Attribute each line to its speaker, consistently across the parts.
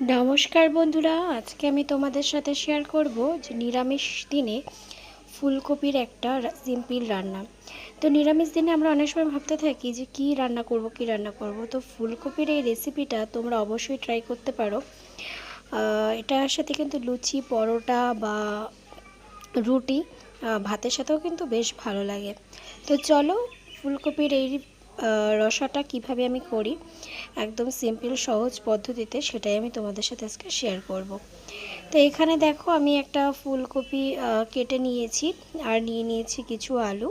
Speaker 1: নমস্কার বন্ধুরা, আজকে আমি তোমাদের সাথে শেয়ার করব যে নিরামিষ দিনে ফুলকপির একটা সিম্পল রান্না। তো নিরামিষ দিনে আমরা অনেক সময় ভাবতে থাকি যে কি রান্না করব, কি রান্না করব। তো ফুলকপির এই রেসিপিটা তোমরা অবশ্যই ট্রাই করতে পারো। এটার সাথে কিন্তু লুচি, পরোটা বা রুটি ভাতের সাথেও কিন্তু বেশ ভালো লাগে। তো চলো ফুলকপির এই রসাটা কীভাবে আমি করি, একদম সিম্পল সহজ পদ্ধতিতে সেটাই আমি তোমাদের সাথে আজকে শেয়ার করব। তো এখানে দেখো আমি একটা ফুলকপি কেটে নিয়েছি আর নিয়ে নিয়েছি কিছু আলু,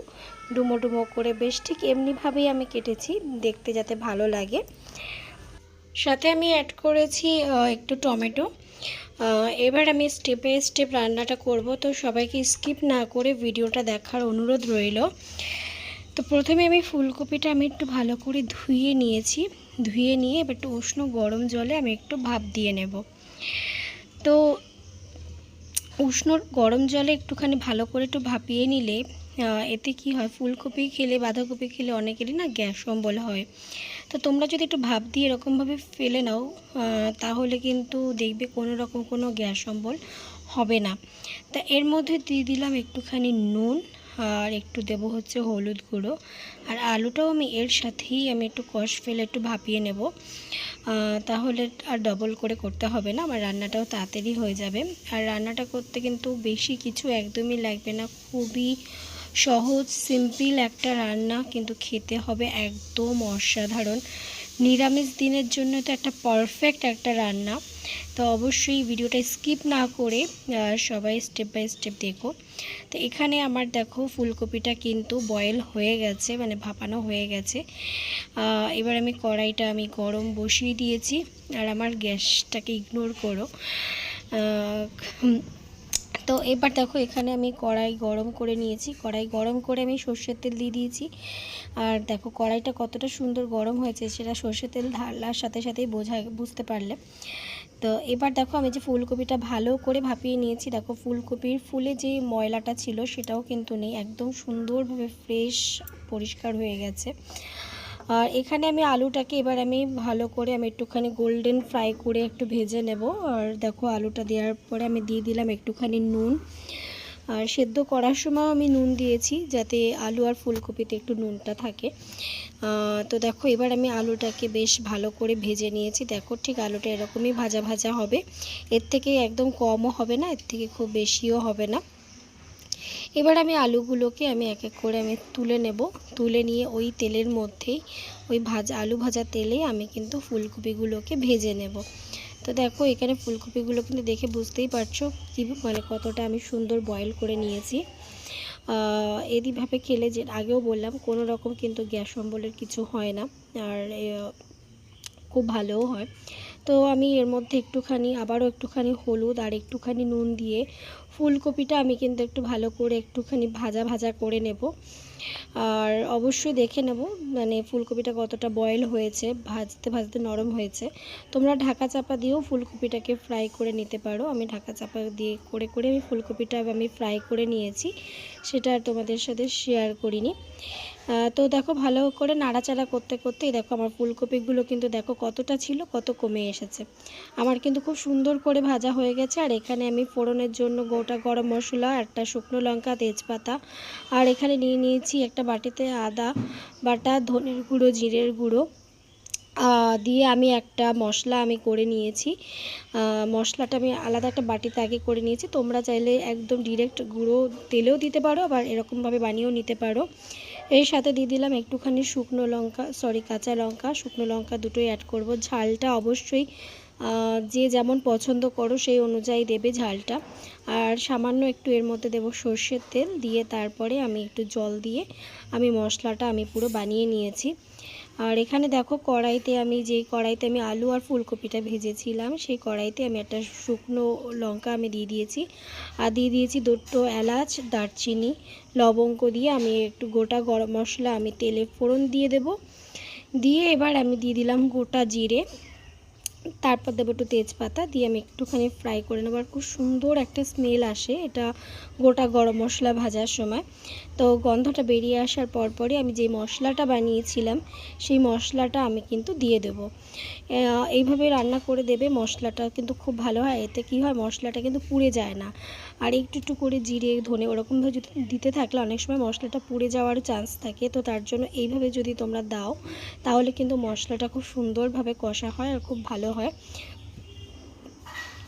Speaker 1: ডুমো ডুমো করে বেশ ঠিক এমনিভাবেই আমি কেটেছি, দেখতে যাতে ভালো লাগে। সাথে আমি অ্যাড করেছি একটু টমেটো। এবার আমি স্টেপে স্টেপ রান্নাটা করব, তো সবাইকে স্কিপ না করে ভিডিওটা দেখার অনুরোধ রইল। তো প্রথমে আমি ফুলকপিটা আমি একটু ভালো করে ধুয়ে নিয়েছি। ধুয়ে নিয়ে এবার একটু উষ্ণ গরম জলে আমি একটু ভাপ দিয়ে নেব। তো উষ্ণ গরম জলে একটুখানি ভালো করে একটু ভাপিয়ে নিলে এতে কি হয়? ফুলকপি খেলে, বাঁধাকপি খেলে অনেকেরই না গ্যাস অম্বল হয়। তো তোমরা যদি একটু ভাপ দিয়ে এরকমভাবে ফেলে নাও তাহলে কিন্তু দেখবে কোনো রকম কোনো গ্যাস অম্বল হবে না। তা এর মধ্যে দিয়ে দিলাম একটুখানি নুন আর একটু দেব হচ্ছে হলুদ গুঁড়ো। আর আলুটাও আমি এর সাথেই আমি একটু কষ ফেলে একটু ভাপিয়ে নেব। তাহলে আর ডবল করে করতে হবে না, আমার রান্নাটাও তাড়াতাড়ি হয়ে যাবে। আর রান্নাটা করতে কিন্তু বেশি কিছু একদমই লাগবে না, খুবই সহজ সিম্পল একটা রান্না কিন্তু খেতে হবে একদম অসাধারণ। নিরামিষ দিনের জন্য তো একটা পারফেক্ট একটা রান্না। তো অবশ্যই ভিডিওটা স্কিপ না করে সবাই স্টেপ বাই স্টেপ দেখো। তো এখানে আমার দেখো ফুলকপিটা কিন্তু বয়েল হয়ে গেছে মানে ভাপানো হয়ে গেছে। এবার আমি কড়াইটা আমি গরম বসিয়ে দিয়েছি, আর আমার গ্যাসটাকে ইগনোর করো। তো এবার দেখো, এখানে আমি কড়াই গরম করে নিয়েছি। কড়াই গরম করে আমি সর্ষের তেল দিয়ে দিয়েছি। আর দেখো, কড়াইটা কতটা সুন্দর গরম হয়েছে, সেটা সর্ষের তেল ঢালার সাথে সাথেই বোঝা, বুঝতে পারলে। তো এবার দেখো, আমি যে ফুলকপিটা ভালো করে ভাপিয়ে নিয়েছি, দেখো, ফুলকপির ফুলে যে ময়লাটা ছিল, সেটাও কিন্তু নেই। একদম সুন্দরভাবে ফ্রেশ পরিষ্কার হয়ে গেছে। আর এখানে আমি আলুটাকে এবার আমি ভালো করে আমি একটুখানি গোল্ডেন ফ্রাই করে একটু ভেজে নেব। আর দেখো আলুটা দেওয়ার পরে আমি দিয়ে দিলাম একটুখানি নুন। আর সেদ্ধ করার সময় আমি নুন দিয়েছি যাতে আলু আর ফুলকপিতে একটু নুনটা থাকে। তো দেখো এবার আমি আলুটাকে বেশ ভালো করে ভেজে নিয়েছি। দেখো ঠিক আলুটা এরকমই ভাজা ভাজা হবে। এর থেকে একদম কমও হবে না, এর থেকে খুব বেশিও হবে না। এবার আমি আলুগুলোকে আমি এক এক করে আমি তুলে নেব। তুলে নিয়ে ওই তেলের মধ্যেই, ওই ভাজা, আলু ভাজা তেলে আমি কিন্তু ফুলকপিগুলোকে ভেজে নেব। তো দেখো, এখানে ফুলকপিগুলো কিন্তু দেখে বুঝতেই পারছ কি মানে কতটা আমি সুন্দর বয়েল করে নিয়েছি। এদিভাবে খেলে যে, আগেও বললাম, কোনো রকম কিন্তু গ্যাস অম্বলের কিছু হয় না, আর খুব ভালোও হয়। তো আমি এর মধ্যে একটুখানি, আবারও একটুখানি হলুদ আর একটুখানি নুন দিয়ে ফুলকপিটা আমি কিন্তু একটু ভালো করে একটুখানি ভাজা ভাজা করে নেব। আর অবশ্যই দেখে নেব মানে ফুলকপিটা কতটা বয়েল হয়েছে, ভাজতে ভাজতে নরম হয়েছে। তোমরা ঢাকা চাপা দিয়েও ফুলকপিটাকে ফ্রাই করে নিতে পারো। আমি ঢাকা চাপা দিয়ে করে করে আমি ফুলকপিটা আমি ফ্রাই করে নিয়েছি। সেটা আর তোমাদের সাথে শেয়ার করিনি। তো দেখো ভালো করে নাড়াচাড়া করতে করতেই দেখো আমার ফুলকপিগুলো কিন্তু দেখো কতটা ছিল, কত কমে এসেছে। আমার কিন্তু খুব সুন্দর করে ভাজা হয়ে গেছে, আর এখানে আমি ফোড়নের জন্য গোটা গরম মশলা, একটা শুকনো লঙ্কা, তেজপাতা, আর এখানে নিয়ে নিয়েছি একটা বাটিতে আদা বাটা, ধনের গুঁড়ো, জিরের গুঁড়ো দিয়ে আমি একটা মশলা আমি করে নিয়েছি। মশলাটা আমি আলাদা একটা বাটিতে আগে করে নিয়েছি, তোমরা চাইলে একদম ডিরেক্ট গুঁড়ো তেলেও দিতে পারো, আবার এরকমভাবে বানিয়েও নিতে পারো। এর সাথে দিয়ে দিলাম একটুখানি শুকনো লঙ্কা সরি কাঁচা লঙ্কা, শুকনো লঙ্কা দুটোই অ্যাড করব। ঝালটা অবশ্যই যে যেমন পছন্দ করো সেই অনুযায়ী দেবে ঝালটা। আর সামান্য একটু এর মধ্যে দেব সর্ষের তেল, দিয়ে তারপরে আমি একটু জল দিয়ে আমি মশলাটা আমি পুরো বানিয়ে নিয়েছি। আর এখানে দেখো কড়াইতে আমি যেই কড়াইতে আমি আলু আর ফুলকপিটা ভেজেছিলাম, সেই কড়াইতে আমি একটা শুকনো লঙ্কা আমি দিয়ে দিয়েছি। আর দিয়ে দিয়েছি দুটো এলাচ, দারচিনি, লবঙ্গ দিয়ে আমি একটু গোটা গরম মশলা আমি তেলে ফোড়ন দিয়ে দেব। দিয়ে এবার আমি দিয়ে দিলাম গোটা জিরে। তারপর দেবো একটু তেজপাতা দিয়ে আমি একটুখানি ফ্রাই করে নেব। আর খুব সুন্দর একটা স্মেল আসে এটা গোটা গরম মশলা ভাজার সময়। তো গন্ধটা বেরিয়ে আসার পরপরই আমি যে মশলাটা বানিয়েছিলাম, সেই মশলাটা আমি কিন্তু দিয়ে দেবো। এইভাবে রান্না করে দেবে মশলাটা কিন্তু খুব ভালো হয়। এতে কী হয়, মশলাটা কিন্তু পুড়ে যায় না। আর একটু একটু করে জিরে, ধনে ওরকমভাবে যদি দিতে থাকলে অনেক সময় মশলাটা পুড়ে যাওয়ার চান্স থাকে। তো তার জন্য এইভাবে যদি তোমরা দাও, তাহলে কিন্তু মশলাটা খুব সুন্দরভাবে কষা হয় আর খুব ভালো হয়।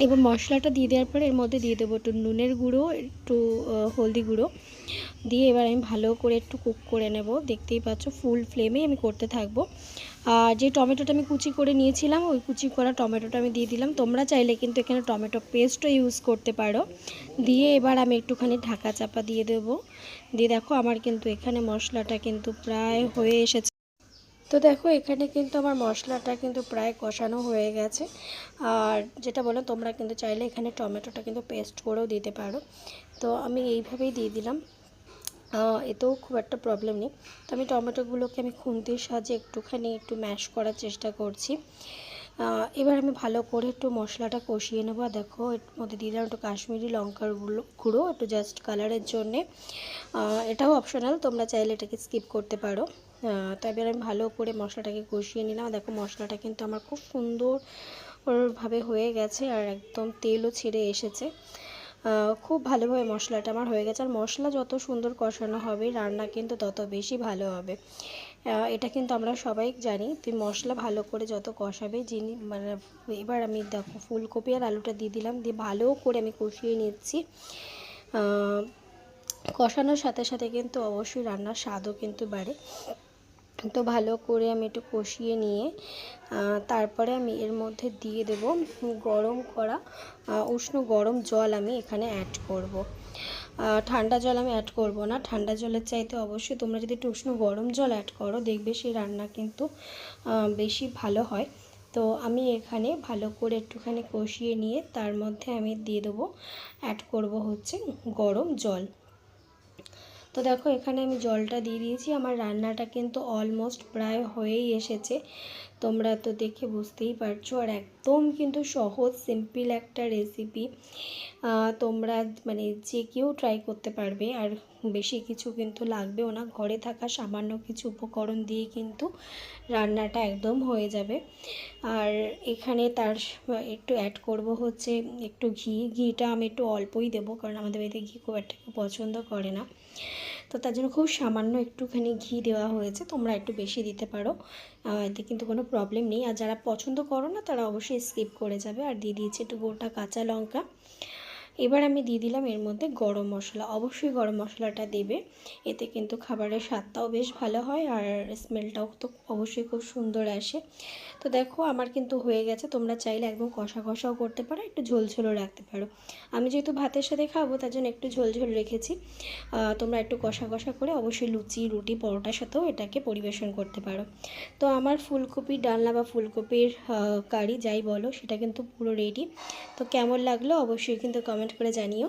Speaker 1: এবার মশলাটা দিয়ে দেওয়ার পরে এর মধ্যে দিয়ে দেবো একটু নুনের গুঁড়ো, একটু হলদি গুঁড়ো। দিয়ে এবার আমি ভালো করে একটু কুক করে নেব। দেখতেই পাচ্ছ ফুল ফ্লেমে আমি করতে থাকব। আর যে টমেটোটা আমি কুচি করে নিয়েছিলাম, ওই কুচি করা টমেটোটা আমি দিয়ে দিলাম। তোমরা চাইলে কিন্তু এখানে টমেটো পেস্টও ইউজ করতে পারো। দিয়ে এবার আমি একটুখানি ঢাকা চাপা দিয়ে দেবো। দিয়ে দেখো আমার কিন্তু এখানে মশলাটা কিন্তু প্রায় হয়ে এসেছে। তো দেখো, এখানে কিন্তু আমার মশলাটা কিন্তু প্রায় কষানো হয়ে গেছে। আর যেটা বললাম, তোমরা কিন্তু চাইলে এখানে টমেটোটা কিন্তু পেস্ট করেও দিতে পারো। তো আমি এইভাবেই দিয়ে দিলাম। এতেও খুব একটা প্রবলেম নেই। তো আমি টমেটোগুলোকে আমি খুন্তির সাহায্যে একটুখানি একটু ম্যাশ করার চেষ্টা করছি। এবার আমি ভালো করে একটু মশলাটা কষিয়ে নেব। দেখো, এর মধ্যে দিয়ে দিলাম একটু কাশ্মীরি লঙ্কার গুঁড়ো একটু জাস্ট কালারের জন্যে। এটাও অপশনাল তোমরা চাইলে এটাকে স্কিপ করতে পারো। তো এবার আমি ভালো করে মশলাটাকে কষিয়ে নিলাম। দেখো, মশলাটা কিন্তু আমার খুব সুন্দরভাবে হয়ে গেছে আর একদম তেলও ছেড়ে এসেছে। খুব ভালোভাবে মশলাটা আমার হয়ে গেছে। আর মশলা যত সুন্দর কষানো হবে, রান্না কিন্তু তত বেশি ভালো হবে। এটা কিন্তু আমরা সবাই জানি, তুই মশলা ভালো করে যত কষাবে, যিনি মানে এবার আমি দেখো, ফুলকপি আর আলুটা দিয়ে দিলাম। দিয়ে ভালো করে আমি কষিয়ে নিচ্ছি। কষানোর সাথে সাথে কিন্তু অবশ্যই রান্নার স্বাদও কিন্তু বাড়ে। তো ভালো করে আমি একটু কষিয়ে নিয়ে তারপরে আমি এর মধ্যে দিয়ে দেব গরম করা উষ্ণ গরম জল আমি এখানে অ্যাড করব। ঠান্ডা জল আমি অ্যাড করব না, ঠান্ডা জলের চাইতে অবশ্যই তোমরা যদি একটু উষ্ণ গরম জল অ্যাড করো, দেখবে সেই রান্না কিন্তু বেশি ভালো হয় তো আমি এখানে ভালো করে একটুখানি কষিয়ে নিয়ে তার মধ্যে আমি দিয়ে দেবো অ্যাড করব হচ্ছে গরম জল তো দেখো, এখানে আমি জলটা দিয়ে দিয়েছি। আমার রান্নাটা কিন্তু অলমোস্ট প্রায় হয়েই এসেছে। তোমরা তো দেখে বুঝতেই পারছ। আর একদম কিন্তু সহজ সিম্পল একটা রেসিপি তোমরা মানে যে কেউ ট্রাই করতে পারবে। আর বেশি কিছু কিন্তু লাগবেও না। ঘরে থাকা সামান্য কিছু উপকরণ দিয়ে কিন্তু রান্নাটা একদম হয়ে যাবে। আর এখানে তার একটু অ্যাড করব হচ্ছে একটু ঘি। ঘিটা আমি একটু অল্পই দেবো কারণ আমাদের বাড়িতে ঘি খুব একটা পছন্দ করে না। তো তার জন্য খুব সামান্য একটুখানি ঘি দেওয়া হয়েছে। তোমরা একটু বেশি দিতে পারো। এতে কিন্তু কোনো প্রবলেম নেই। আর যারা পছন্দ করো না, তারা অবশ্যই স্কিপ করে যাবে। আর দিয়ে দিয়েছি একটু গোটা কাঁচা লঙ্কা। এবার আমি দিয়ে দিলাম এর মধ্যে গরম মশলা। অবশ্যই গরম মশলাটা দেবে। এতে কিন্তু খাবারের স্বাদটাও বেশ ভালো হয় আর স্মেলটাও তো অবশ্যই খুব সুন্দর আসে। তো দেখো, আমার কিন্তু হয়ে গেছে। তোমরা চাইলে একদম কষা কষাও করতে পারো, একটু ঝোল ঝোলও রাখতে পারো। আমি যেহেতু ভাতের সাথে খাব, তার জন্য একটু ঝোল ঝোল রেখেছি। তোমরা একটু কষা কষা করে অবশ্যই লুচি, রুটি, পরোটার সাথেও এটাকে পরিবেশন করতে পারো। তো আমার ফুলকপির ডালনা বা ফুলকপির কারি যাই বলো, সেটা কিন্তু পুরো রেডি তো কেমন লাগল অবশ্যই কিন্তু কমেন্ট করে জানিও।